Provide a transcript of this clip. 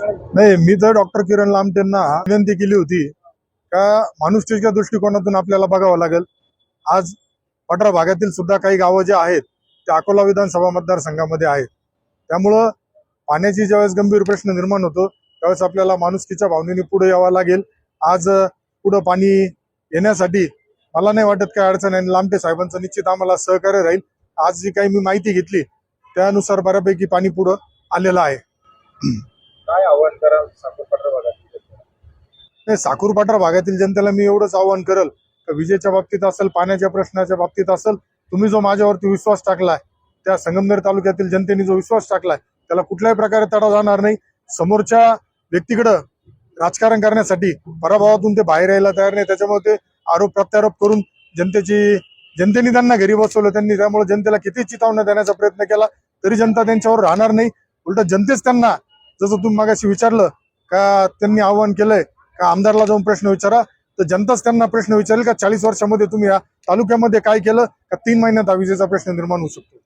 नाही मी तर डॉक्टर किरण लामटेंना विनंती केली होती. का माणुसकीच्या दृष्टिकोनातून आपल्याला बघावं लागेल. आज पटरा भागातील सुद्धा काही गावं जे आहेत ते अकोला विधानसभा मतदारसंघामध्ये आहेत. त्यामुळं पाण्याची ज्यावेळेस गंभीर प्रश्न निर्माण होतो त्यावेळेस आपल्याला माणुसकीच्या भावनेने पुढे यावं लागेल. आज पुढं पाणी येण्यासाठी मला नाही वाटत काय अडचण आहे. आणि लांबटे साहेबांचं निश्चित आम्हाला सहकार्य राहील. आज जी काही मी माहिती घेतली त्यानुसार बऱ्यापैकी पाणी पुढं आलेलं आहे. नाही साखरपाटा भागातील जनतेला मी एवढंच आवाहन करल का विजेच्या बाबतीत असेल पाण्याच्या प्रश्नाच्या बाबतीत असेल तुम्ही जो माझ्यावरती विश्वास टाकलाय त्या संगमनेर तालुक्यातील जनतेने जो विश्वास टाकलाय त्याला कुठल्याही प्रकारे तडा जाणार नाही. समोरच्या व्यक्तीकडं राजकारण करण्यासाठी पराभवातून ते बाहेर यायला तयार नाही. त्याच्यामुळे ते आरोप प्रत्यारोप करून जनतेची जनतेने त्यांना घरी बसवलं त्यांनी त्यामुळे जनतेला किती चितावण्या देण्याचा प्रयत्न केला तरी जनता त्यांच्यावर राहणार नाही. उलट जनतेच त्यांना जसं तुम्ही मागाशी विचारलं का त्यांनी आव्हान केलंय का आमदारला जाऊन प्रश्न विचारा तर जनताच त्यांना प्रश्न विचारेल का चाळीस वर्षामध्ये तुम्ही या तालुक्यामध्ये काय केलं का तीन महिन्यात हा विजेचा प्रश्न निर्माण होऊ शकतो?